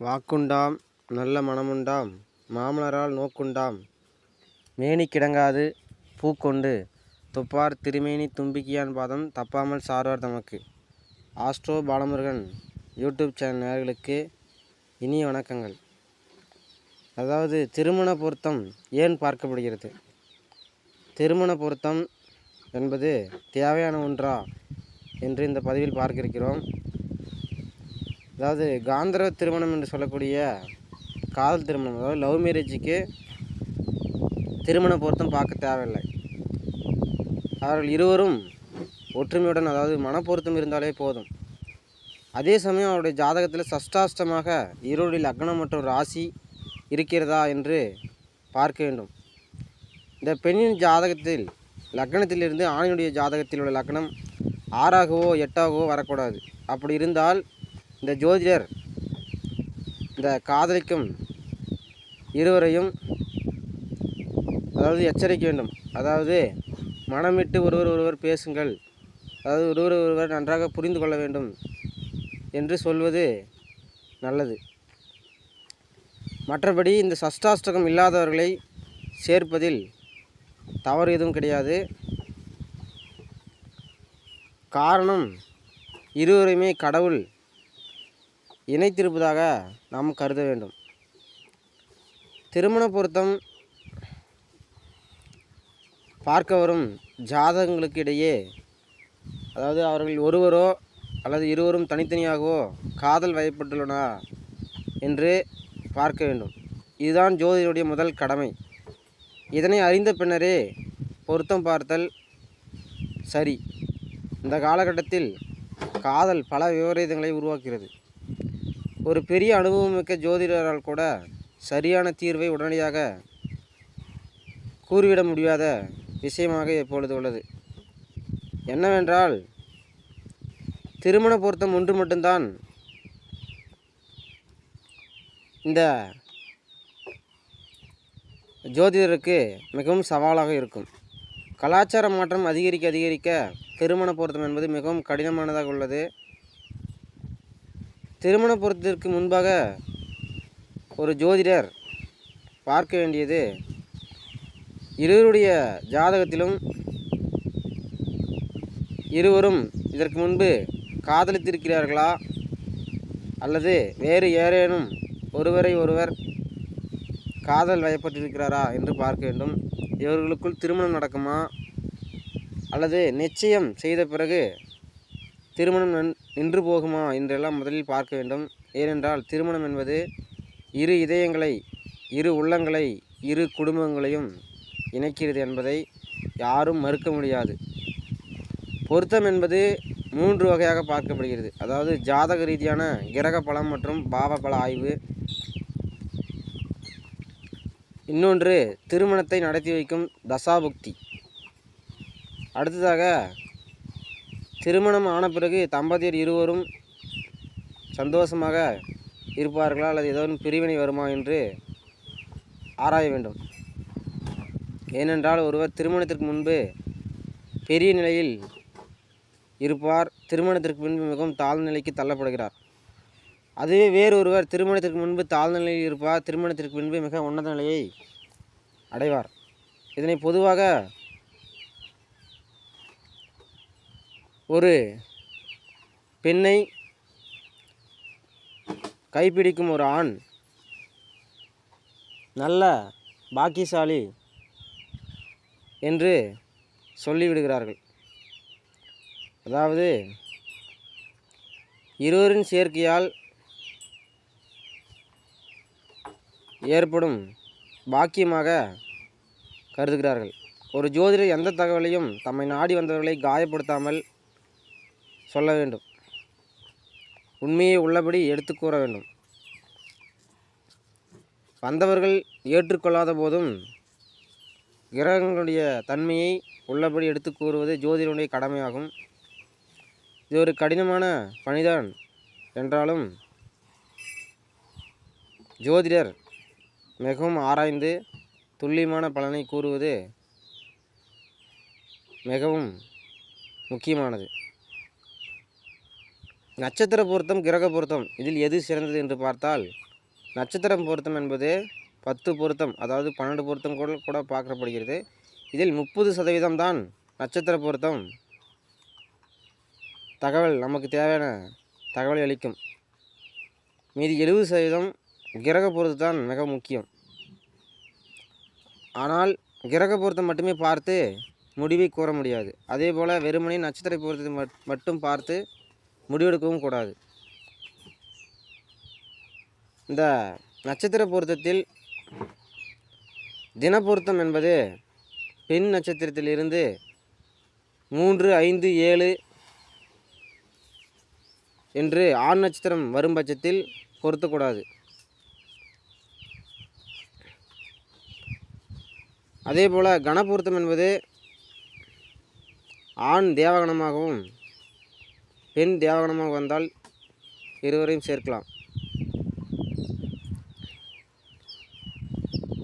வாக்குண்டாம் நல்ல மனமுண்டாம் மாமலரால் நோக்குண்டாம். மேனி கிடங்காது பூக்கொண்டு. துப்பார் திருமேனி தும்பிக்கியான் பாதம் தப்பாமல் சார்வார் தமக்கு. ஆஸ்ட்ரோ பாலமுருகன் யூடியூப் சேனல் இனிய வணக்கங்கள். அதாவது திருமண பொருத்தம் ஏன் பார்க்கப்படுகிறது? திருமண பொருத்தம் என்பது தேவையான ஒன்றா என்று இந்த பதிவில் பார்க்க இருக்கிறோம் அதாவது காந்தர திருமணம் என்று சொல்லக்கூடிய காதல் திருமணம் அதாவது லவ் மேரேஜுக்கு திருமண பொருத்தம் பார்க்க தேவையில்லை. அவர்கள் இருவரும் ஒற்றுமையுடன் அதாவது மனப்பொருத்தம் இருந்தாலே போதும். அதே சமயம் அவருடைய ஜாதகத்தில் சஷ்டாஷ்டமாக இருவருடைய லக்னம் மற்றும் ராசி இருக்கிறதா என்று பார்க்க வேண்டும். இந்த பெண்ணின் ஜாதகத்தில் லக்னத்திலிருந்து ஆணினுடைய ஜாதகத்தில் உள்ள லக்னம் ஆறாகவோ எட்டாகவோ வரக்கூடாது. அப்படி இருந்தால் இந்த ஜோதிடர் இந்த காதலிக்கும் இருவரையும் அதாவது எச்சரிக்க வேண்டும். அதாவது மனமிட்டு ஒருவர் ஒருவர் பேசுங்கள். அதாவது ஒருவர் ஒருவர் நன்றாக புரிந்து கொள்ள வேண்டும் என்று சொல்வது நல்லது. மற்றபடி இந்த சஷ்டாஷ்டகம் இல்லாதவர்களை சேர்ப்பதில் தவறு எதுவும் கிடையாது. காரணம் இருவரையுமே கடவுள் இணைத்திருப்பதாக நாம் கருத வேண்டும். திருமண பொருத்தம் பார்க்க வரும் ஜாதகங்களுக்கு இடையே அதாவது அவர்கள் ஒருவரோ அல்லது இருவரும் தனித்தனியாகவோ காதல் வயப்பட்டுள்ளனா என்று பார்க்க வேண்டும். இதுதான் ஜோதிடருடைய முதல் கடமை. இதனை அறிந்த பின்னரே பொருத்தம் பார்த்தல் சரி. இந்த காலகட்டத்தில் காதல் பல விபரீதங்களை உருவாக்குகிறது. ஒரு பெரிய அனுபவமிக்க ஜோதிடரால் கூட சரியான தீர்வை உடனடியாக கூறிவிட முடியாத விஷயமாக இப்பொழுது உள்ளது? என்னவென்றால் திருமண பொருத்தம் ஒன்று மட்டும்தான் இந்த ஜோதிடருக்கு மிகவும் சவாலாக இருக்கும். கலாச்சார மாற்றம் அதிகரிக்க அதிகரிக்க திருமண பொருத்தம் என்பது மிகவும் கடினமானதாக உள்ளது. திருமண பொருத்தத்திற்கு முன்பாக ஒரு ஜோதிடர் பார்க்க வேண்டியது இருவருடைய ஜாதகத்திலும் இருவரும் இதற்கு முன்பு காதலித்திருக்கிறார்களா? அல்லது வேறு ஏதேனும் ஒருவரை ஒருவர் காதல் வயப்பட்டிருக்கிறாரா என்று பார்க்க வேண்டும். இவர்களுக்குள் திருமணம் நடக்குமா? அல்லது நிச்சயம் செய்த பிறகு திருமணம் நின்- நின்று போகுமா என்றெல்லாம் முதலில் பார்க்க வேண்டும். ஏனென்றால் திருமணம் என்பது இரு இதயங்களை இரு உள்ளங்களை இரு குடும்பங்களையும் இணைக்கிறது என்பதை யாரும் மறுக்க முடியாது. பொருத்தம் என்பது மூன்று வகையாக பார்க்கப்படுகிறது. அதாவது ஜாதக ரீதியான கிரக பலம் மற்றும் பாவ பல ஆய்வு இன்னொன்று திருமணத்தை நடத்தி வைக்கும் தசாபுக்தி. அடுத்ததாக திருமணம் ஆன பிறகு தம்பதியர் இருவரும் சந்தோஷமாக இருப்பார்களா அல்லது ஏதோ பிரிவினை வருமா என்று ஆராய வேண்டும். ஏனென்றால் ஒருவர் திருமணத்திற்கு முன்பு பெரிய நிலையில் இருப்பார். திருமணத்திற்கு பின்பு மிகவும் தாழ்ந்த நிலைக்கு தள்ளப்படுகிறார். அதுவே வேறொருவர் திருமணத்திற்கு முன்பு தாழ்ந்த நிலையில் இருப்பார். திருமணத்திற்கு முன்பு மிக உன்னத நிலையை அடைவார். இதனை பொதுவாக ஒரு பெண்ணை கைப்பிடிக்கும் ஒரு ஆண் நல்ல பாக்கியசாலி என்று சொல்லிவிடுகிறார்கள். அதாவது இருவரின் சேர்க்கையால் ஏற்படும் பாக்கியமாக கருதுகிறார்கள். ஒரு ஜோதிடர் எந்த தகவலையும் தம்மை நாடி வந்தவர்களை காயப்படுத்தாமல் சொல்ல வேண்டும். உண்மையை உள்ளபடி எடுத்து கூற வேண்டும். வந்தவர்கள் ஏற்றுக்கொள்ளாத போதும் கிரகங்களுடைய தன்மையை உள்ளபடி எடுத்து கூறுவது ஜோதிடனுடைய கடமையாகும். இது ஒரு கடினமான பணிதான் என்றாலும் ஜோதிடர் மிகவும் ஆராய்ந்து துல்லியமான பலனை கூறுவது மிகவும் முக்கியமானது. நட்சத்திர பொருத்தம் கிரக பொருத்தம் இதில் எது சிறந்தது என்று பார்த்தால் நட்சத்திரம் பொருத்தம் என்பது பத்து பொருத்தம் அதாவது பன்னெண்டு பொருத்தம் கூட கூட பார்க்கப்படுகிறது. இதில் முப்பது சதவீதம் தான் நட்சத்திர பொருத்தம். தகவல் நமக்கு தேவையான தகவலை அளிக்கும். மீதி எழுபது சதவீதம் கிரக பொருத்தம் தான் மிக முக்கியம். ஆனால் கிரக பொருத்தம் மட்டுமே பார்த்து முடிவை கூற முடியாது. அதே போல் வெறுமனே நட்சத்திர பொருத்தத்தை மட் மட்டும் பார்த்து முடிவெடுக்கவும் கூடாது. இந்த நட்சத்திர பொருத்தத்தில் தின பொருத்தம் என்பது பெண் நட்சத்திரத்திலிருந்து மூன்று ஐந்து ஏழு என்று ஆண் நட்சத்திரம் வரும் பட்சத்தில் பொருத்தக்கூடாது. அதே போல் கணபொருத்தம் என்பது ஆண் தேவகணமாகவும் பெண் தேவகணமாக வந்தால் இருவரையும் சேர்க்கலாம்.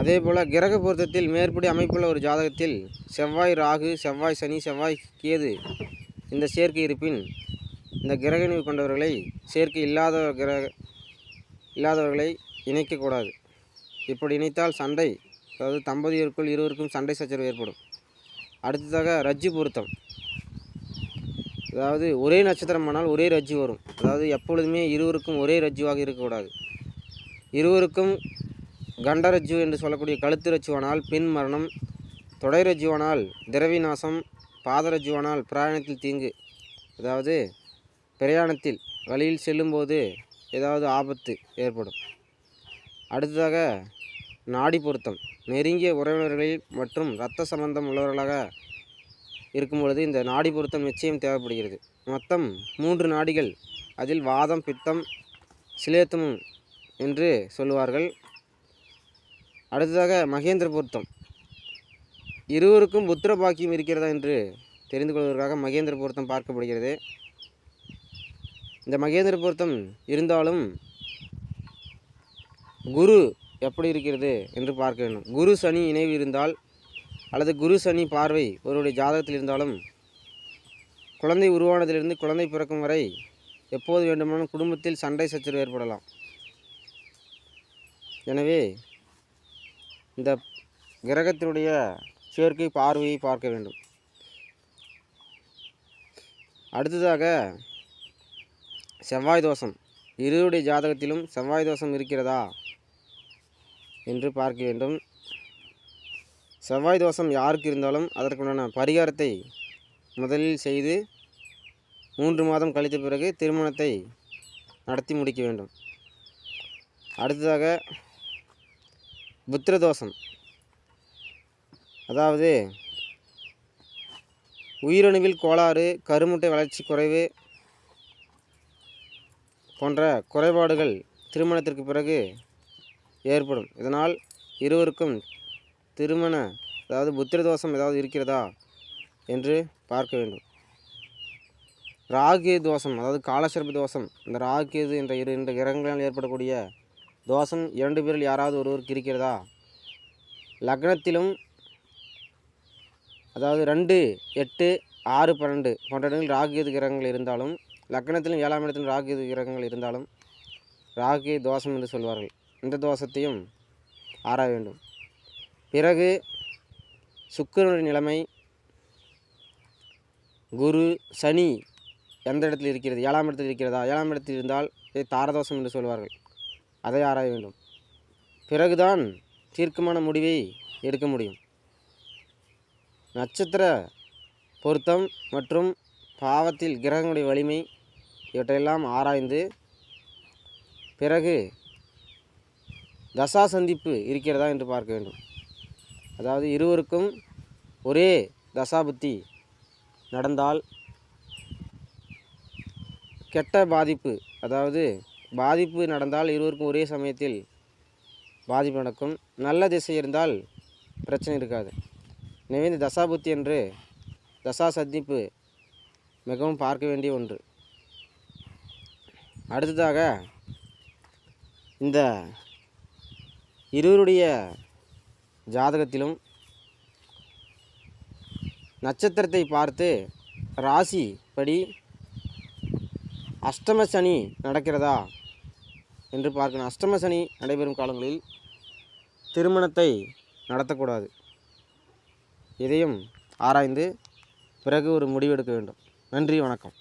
அதே போல் கிரக பொருத்தத்தில் மேற்படி அமைப்புள்ள ஒரு ஜாதகத்தில் செவ்வாய் ராகு செவ்வாய் சனி செவ்வாய் கேது இந்த சேர்க்கை இருப்பின் இந்த கிரகணிவு கொண்டவர்களை சேர்க்கை இல்லாத கிரக இல்லாதவர்களை இணைக்கக்கூடாது. இப்படி இணைத்தால் சண்டை அதாவது தம்பதியருக்குள் இருவருக்கும் சண்டை சச்சரவு ஏற்படும். அடுத்ததாக ரஜ்ஜு பொருத்தம். அதாவது ஒரே நட்சத்திரம் ஆனால் ஒரே ரஜ்ஜு வரும். அதாவது எப்பொழுதுமே இருவருக்கும் ஒரே ரஜ்ஜுவாக இருக்கக்கூடாது. இருவருக்கும் கண்டரஜ்ஜு என்று சொல்லக்கூடிய கழுத்து ரஜ்ஜுவானால் பின் மரணம் தொடை ரஜ்ஜுவானால் திரவி நாசம் பாதரஜ்ஜுவானால் பிரயாணத்தில் தீங்கு அதாவது பிரயாணத்தில் வழியில் செல்லும்போது ஏதாவது ஆபத்து ஏற்படும். அடுத்ததாக நாடி பொருத்தம். நெருங்கிய உறவினர்களில் மற்றும் இரத்த சம்பந்தம் உள்ளவர்களாக இருக்கும் பொழுது இந்த நாடி பொருத்தம் நிச்சயம் தேவைப்படுகிறது. மொத்தம் மூன்று நாடிகள் அதில் வாதம் பித்தம் சிலேத்தம் என்று சொல்லுவார்கள். அடுத்ததாக மகேந்திர பொருத்தம். இருவருக்கும் புத்திர பாக்கியம் இருக்கிறதா என்று தெரிந்து கொள்வதற்காக மகேந்திர பொருத்தம் பார்க்கப்படுகிறது. இந்த மகேந்திர பொருத்தம் இருந்தாலும் குரு எப்படி இருக்கிறது என்று பார்க்க வேண்டும். குரு சனி இணைவு இருந்தால் அல்லது குரு சனி பார்வை ஒருவருடைய ஜாதகத்தில் இருந்தாலும் குழந்தை உருவானதிலிருந்து குழந்தை பிறக்கும் வரை எப்போது வேண்டுமானாலும் குடும்பத்தில் சண்டை சச்சரவு ஏற்படலாம். எனவே இந்த கிரகத்தினுடைய சேர்க்கை பார்வையை பார்க்க வேண்டும். அடுத்ததாக செவ்வாய் தோஷம். இருவருடைய ஜாதகத்திலும் செவ்வாய் தோஷம் இருக்கிறதா? என்று பார்க்க வேண்டும். செவ்வாய் தோஷம் யாருக்கு இருந்தாலும் அதற்குண்டான பரிகாரத்தை முதலில் செய்து மூன்று மாதம் கழித்த பிறகு திருமணத்தை நடத்தி முடிக்க வேண்டும். அடுத்ததாக புத்திர தோஷம். அதாவது உயிரணுவில் கோளாறு கருமுட்டை வளர்ச்சி குறைவு போன்ற குறைபாடுகள் திருமணத்திற்கு பிறகு ஏற்படும். இதனால் இருவருக்கும் திருமண அதாவது புத்திர தோஷம் ஏதாவது இருக்கிறதா என்று பார்க்க வேண்டும். ராகு தோஷம் அதாவது காலசிறப்பு தோஷம். இந்த ராகேது என்ற இரு இந்த கிரகங்களால் ஏற்படக்கூடிய தோஷம் இரண்டு பேரில் யாராவது ஒருவருக்கு இருக்கிறதா? லக்னத்திலும் அதாவது ரெண்டு எட்டு ஆறு பன்னெண்டு போன்ற இடங்களில் ராகேது கிரகங்கள் இருந்தாலும் லக்னத்திலும் ஏழாம் இடத்திலும் ராகேது கிரகங்கள் இருந்தாலும் ராகு தோஷம் என்று சொல்வார்கள். இந்த தோஷத்தையும் ஆராய வேண்டும். பிறகு சுக்கிரனுடைய நிலைமை குரு சனி எந்த இடத்தில் இருக்கிறது ஏழாம் இடத்தில் இருக்கிறதா ஏழாம் இடத்தில் இருந்தால் இதை தாரதோஷம் என்று சொல்வார்கள். அதை ஆராய வேண்டும். பிறகுதான் தீர்க்கமான முடிவை எடுக்க முடியும். நட்சத்திர பொருத்தம் மற்றும் பாவத்தில் கிரகங்களுடைய வலிமை இவற்றையெல்லாம் ஆராய்ந்து பிறகு தசா சந்திப்பு இருக்கிறதா என்று பார்க்க வேண்டும். அதாவது இருவருக்கும் ஒரே தசாபுத்தி நடந்தால் கெட்ட பாதிப்பு அதாவது பாதிப்பு நடந்தால் இருவருக்கும் ஒரே சமயத்தில் பாதிப்பு நடக்கும். நல்ல திசை இருந்தால் பிரச்சனை இருக்காது. எனவே இந்த தசாபுத்தி என்று தசா சந்திப்பு மிகவும் பார்க்க வேண்டிய ஒன்று. அடுத்ததாக இந்த இருவருடைய ஜாதகத்திலும் நட்சத்திரத்தை பார்த்து ராசி படி அஷ்டம சனி நடக்கிறதா என்று பார்க்கணும். அஷ்டம சனி நடைபெறும் காலங்களில் திருமணத்தை நடத்தக்கூடாது. இதையும் ஆராய்ந்து பிறகு ஒரு முடிவெடுக்க வேண்டும். நன்றி வணக்கம்.